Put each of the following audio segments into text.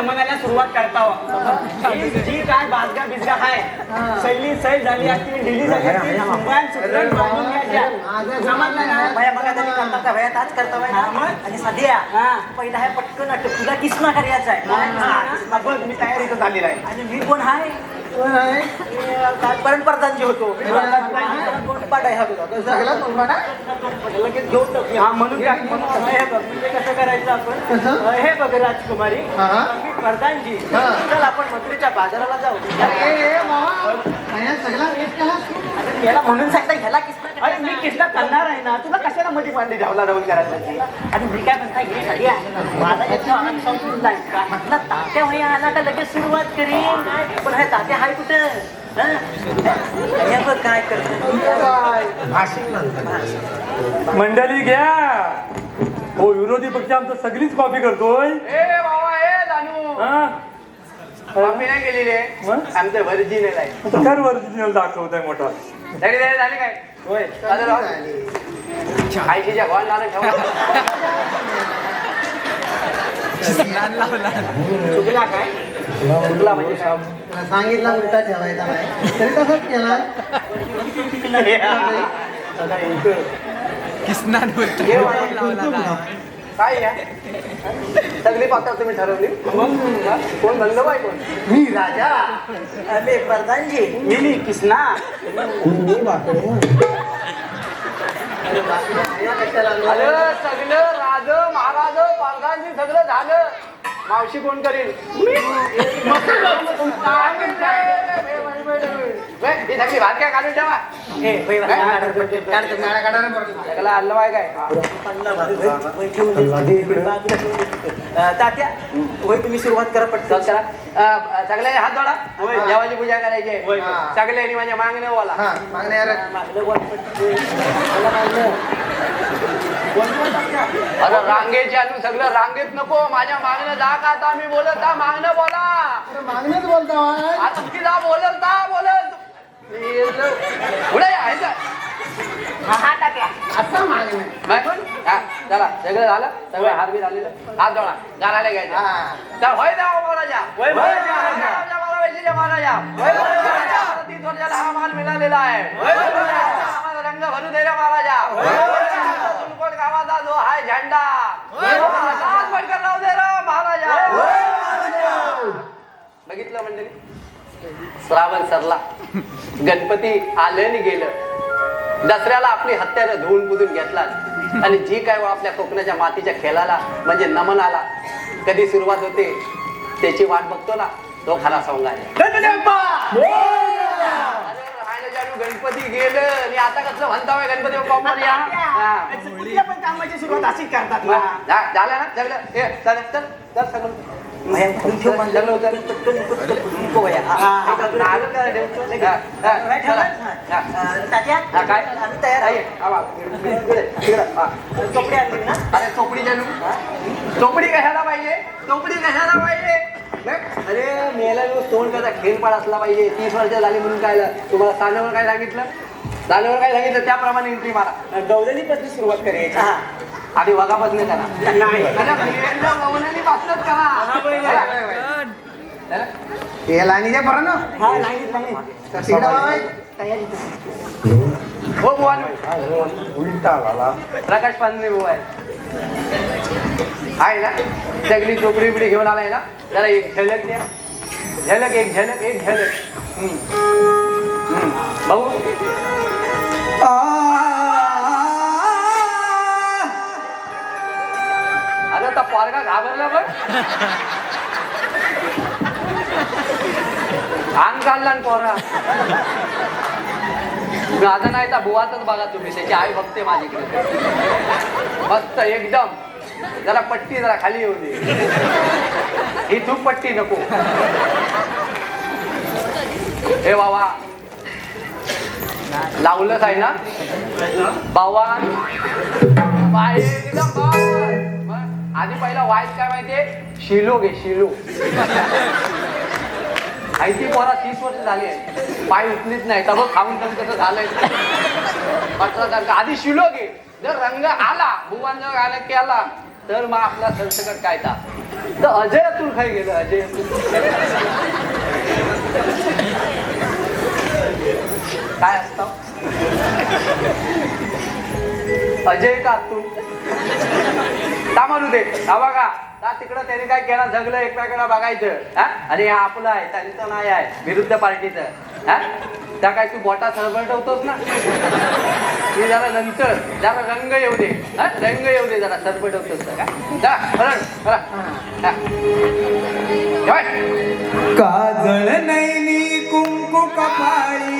नमनाला सुरुवात करता ही. जी काय बाजगा बिजगा आहे शैली सैल झाली असती ढिली झाली असती बांधून घ्यायच्या भया बघा करता भया ताच करता हा? आणि सध्या हा. पहिला आहे पटकन अटक तुला किसना करायचा आहे. हा, बघ मी तयारीत झालेला आहे. आणि मी कोण आहे कालपर्यंत प्रधानजी होतो. हा? लगेच घेऊन. हा म्हणून हे म्हणजे कसं करायचं आपण? हे बघ राजकुमारी. प्रधानजी चल आपण मथुरेच्या बाजाराला जाऊ. याला म्हणून सांगता ह्याला किसना अरे मी किसना करणार आहे ना. तुला कशाला मध्ये मांडली धावला धावून करायला आणि मी काय म्हणता हे घडी आहे. माझा याचा आनंद समजून जाईल. का म्हटलं तात्या म्हणे आला का लगेच सुरुवात करीन? पण हे तात्या हाय कुठं? काय करतो. मंडळी घ्या. हो विरोधी पक्ष आमचं सगळीच कॉपी करतोय. ए बाबा ए जानू नाही केलेली मग? आहे आमचं व्हर्जिनल आहे. आता ओरिजिनल दाखवतोय मोठा? तरी तरी झाली काय? होय. चालेल राव. आयशीच्या भावाला नाणं ठेवा चुकला काय? चुकला म्हणजे काय? सांगितलं उलटा ठेवायचा नाही तरी तसंच केला. हे वाला. काय या? सगळी पात्र तुम्ही ठरवली? कोण बंद बाय कोण? मी राजा. अरे प्रधानजी. मी मी किसना झालं सगळं राज महाराज पालकांची सगळं झालं. मावशी कोण करील? ही सगळी भात काय काढून ठेवा. सगळं काय? तात्या होय तुम्ही सुरुवात करा चल. पटकन करा सगळ्यांनी हात जोडा. देवाची पूजा करायची. सगळ्यांनी माझ्या मागणं बोला हा मागण्या अरे रांगेची आणून सगळं रांगेत नको माझ्या मागणं जा का आता? मी बोलत मागणं बोला. मागणेच बोलता आता की जा बोलत जा बोलत. पुढे आता मागणे? हा, चला सगळं झालं? सगळं हात बी झालेलं? हात जोडा गारायला घ्यायचा. हा. तर होय द्या महाराजा. होय महाराजा. वर्षाला हा मान मिळालेला आहे. रंग भरू दे रे महाराजा. गावाचा जो आहे झेंडा. हात पटकन राहू दे महाराजा. बघितलं मंडळी श्रावण सरला. गणपती आलं आणि गेलं. दसऱ्याला आपली हत्यारं धुवून पुजून घेतला आणि जी काय आपल्या कोकणाच्या मातीच्या खेळाला म्हणजे नमनाला कधी सुरुवात होते त्याची वाट बघतो ना तो खरा सोंग आहे गणपती बाप्पा! अरे राहायला जाणू गणपती गेलं आणि आता कसं म्हणता होय गणपती बाप्पा? हा. कुठल्या पण कामाची सुरुवात अशीच करतात ना झा- झालं ना सगळं ए चल चल चल सगळं भया, ठेवून ठेव म्हणलं. सगळं उचल. पटकन, पटकन, नको भया. हा, हा, हा, हा, आलं का रे? लगेच. हा, हा, भया, ठेवलं? हा. अं, तात्या हा, काय आम्ही तयार आहे. इकडे, इकडे, हा. आणले ना अरे चोपडी जानू चोपडी कशाला पाहिजे चोपडी कशाला पाहिजे अरे मेला तोंड कसा खेळपाड असला पाहिजे तीस वर्ष झाली म्हणून काय तुम्हाला साण्यावर काय सांगितलं? साण्यावर काय सांगितलं? त्याप्रमाणे एंट्री मारा. गवदलीपासून सुरुवात करायची. हा. आधी वगापासून करा. नाही. पासूनच करा. हे लाईनीच्या बरं ना. हा हो बुवा. प्रकाश पांढरे बुवा. आहे आहे ना? सगळी चोपडी बिडी घेऊन आलाय ना? त्याला एक झलक द्या. झलक एक झलक एक झलक. भाऊ? अरे तर पोरगा घाबरला बघ. अंग काढला ना पोरा माझं नाही तर बुवातच बघा तुम्ही त्याची आई बघते माझीकडे मस्त एकदम. जरा पट्टी जरा खाली येऊ दे. ही तू पट्टी नको. हे बाबा. लावलंच आहे ना? बाबा. एकदम आधी पहिला वाईट काय माहितीये? शिलो घे शिलो. आयती पोरा तीस वर्ष झाली आहे पाय उचलीत नाही. तर बघ खाऊन तर कसं झालंय. पत्रासारखं आधी शिलो गे जर रंग आला भुवान जर आला केला तर मग आपला सरसकट कायचा तर अजय अतुल खाई गेलं अजय अतुल. काय असतं? अजय का अतुल? का मारू दे हा तिकडं त्याने काय केलं? जगलं एकमेकाला बघायचं. हा? आणि हे आपलं आहे त्यांचं नाही आहे. विरुद्ध पार्टीचं. हा? त्या काय तू बोटा सरबटवतोस ना? ते जरा नंतर जरा रंग येऊ दे. हा? रंग येऊ दे जरा सरबटवतोस का जा हा. जेवाय. काजळ नैनी कुंकू कपाळी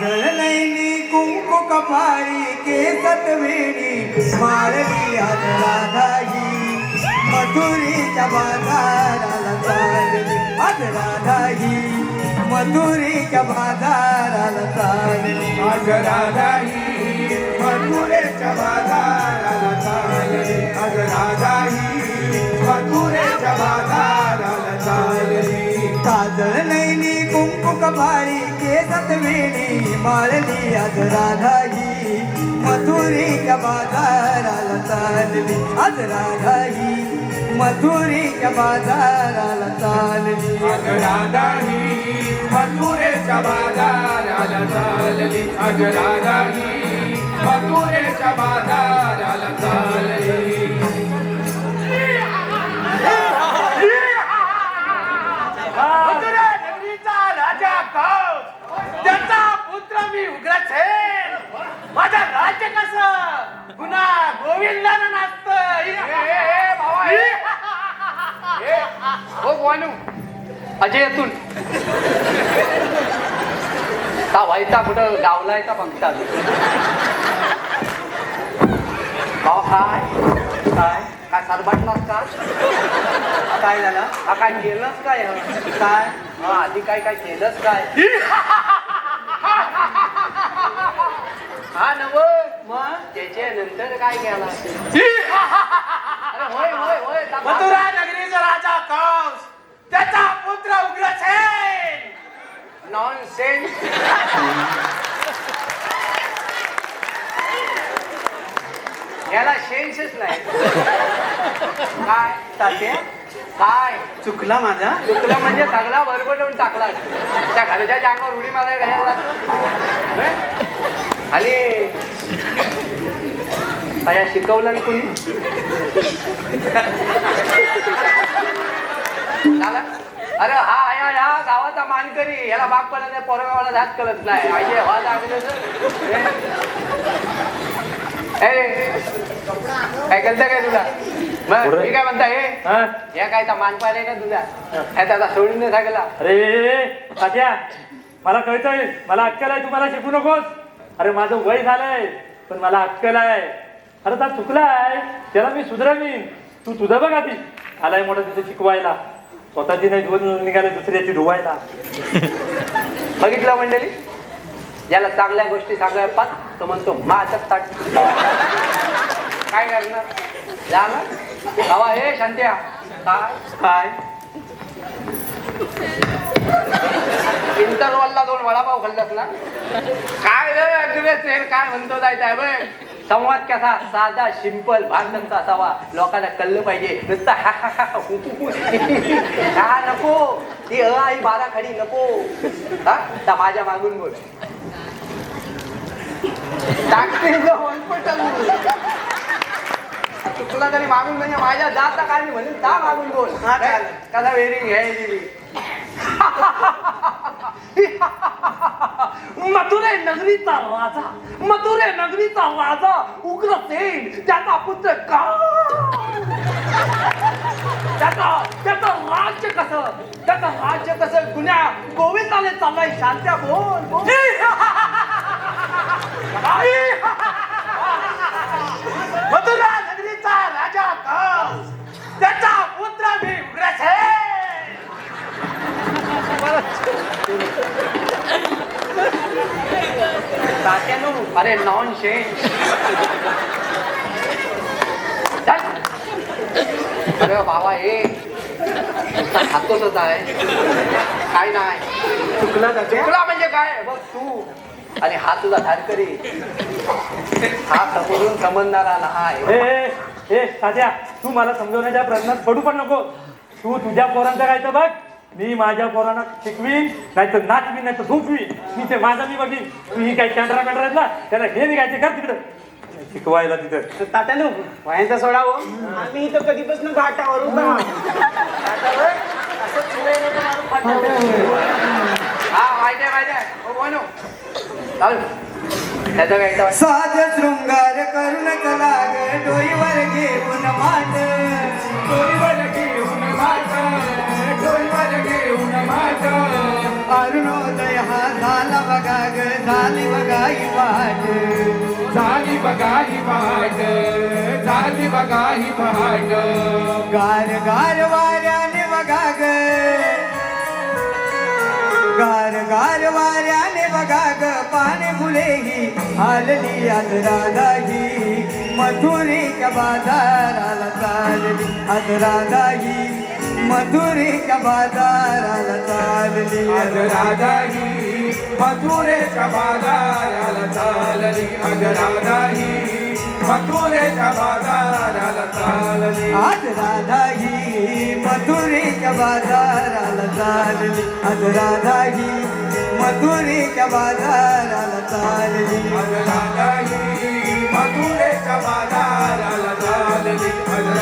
काजळ नैनी कुंकू कपाळी केसत वेणी माळली आज राधाई मथुरीच्या बाजाराला चालली आज राधाई मथुरीच्या बाजाराला चालली आज राधाई मथुरेच्या बाजाराला चालली आज राधाई मथुरेच्या बाजाराला चालली. काजळ नैनी कुंकू वेणी माळली आज राधाई मथुरीच्या बाजाराला चालली आज राधाई मथुरीच्या बाजाराला चालली. आज राधाई मथुरेच्या बाजाराला चालली. आज राधाई मथुरेच्या बाजार गोविंदानं नाचत हो बोलू अजय अतुल का व्हायचा कुठं? गावलाय का बघता भाऊ काय? काय? काय सरबाटलास का काय झालं? हा काय केलंस काय काय? हा आधी काय काय केलंस काय हा नव मग त्याच्या नंतर काय केला? होय होय होय. मथुरा नगरीचा राजा कौस. त्याचा पुत्र उग्रसेन नॉनसेन्स याला सेन्सच नाही. काय? तात्या? काय? चुकला माझा? चुकलं म्हणजे सगळा बरबडवून टाकला. त्या घरच्या अंगावर उडी मारायला घ्यायला आणि काय शिकवलं ना कुणी? अरे हा आया ह्या गावाचा मानकरी. याला बाग पडत नाही पोरगावाला जात कळत नाही. तर ए, काय केलं काय तुला? मग मी काय म्हणता हे हा? या काय मान पाहिजे का तुझा काय त्याचा सोडून नाही सांगला अरे मला कळतंय. मला अक्कल आहे तुम्हाला शिकू नकोस. अरे माझं वय झालंय पण मला अक्कल आहे. अरे ता चुकलाय त्याला मी सुधरवीन. तू तुझं बघ आधी आलाय मोठा तिथे शिकवायला. स्वतःची नाही धुवून निघाले दुसऱ्याची धुवायला. बघितलं मंडळी? याला चांगल्या गोष्टी सांगाय पाच तो म्हणतो माझ्यात ताट. काय करणार जा ना हवा हे शांत्या. काय? काय? इंटरवलला दोन वडापाव खाल्लास ना? काय काय म्हणतो जायचं आहे बघ संवाद कसा? साधा सिंपल भाषणचा असावा. लोकांना कळलं पाहिजे. नुसतं हा हा हा हा, हु, हु, हु, हि, हि, हि. हा नको. ती अ आई बारा खडी नको. हा? माझ्या मागून बोल. टाकते. चुकला तरी मागून म्हणजे माझ्या जाता काय मी म्हणून जा मागून बोल. कसा वेरी घ्यायची मधुरे नगरीचा राजा मधुरे नगरीचा राजा उग्रसेन त्याचा पुत्र का त्याचा त्याचं राज्य कसं? त्याचं राज्य कसं? गुन्हा गोविंदाने चाललाय शांत्या बोल बोल. अरे नॉन शेंज अरे बाबा हे खातोच आहे काय नाही चुकला चुकला म्हणजे काय बघ तू आणि हा तुझा धारकरी हा समोरून समजणारा नाही ए, ए, ए तात्या तू मला समजवण्याच्या प्रयत्नात पडू पण नको. तू तुझ्या पोरांचं काय तर बघ मी माझ्या पोरांना शिकवीन नाही तर नाचवीन नाही तर झोपवीन. मी ते माझं मी बघीन. तू ही काय कॅन्ड्रा आहेत ना त्याला हे निघायचे कर तिकडं. शिकवायला तिथं. तर तात्यानो वयांचा सोडा हो. आम्ही इथं कधीपासून घाटावर उभा आहोत. घाटावर असं चुराई नाही तर मारून फाटावर. हा माहिती आहे माहिती आहे. हो चालेल त्याचं काय इथं साज शृंगार करून लाग डोईवर घेऊन. माट अरुणोदय हा झाला बघा ग झाली बघा ही वाट. झाली बघा ही पहाट झाली बघा ही पहाट गार गार वाऱ्याने बघा ग गार गार वाऱ्याने बघा ग पाने फुलेही आलली आज राधाही मथुरीच्या बाजाराला चालली आज राधाही मधुरेच्या बाजाराला चालली. अग राधा ही मधुरेच्या बाजाराला चालली. अग राधा ही मधुरेच्या बाजाराला चालली. आज राधा ही बाजाराला चालली. आज राधा ही मधुरेच्या बाजाराला चालली. अग मधुरेच्या बाजाराला चालली. अग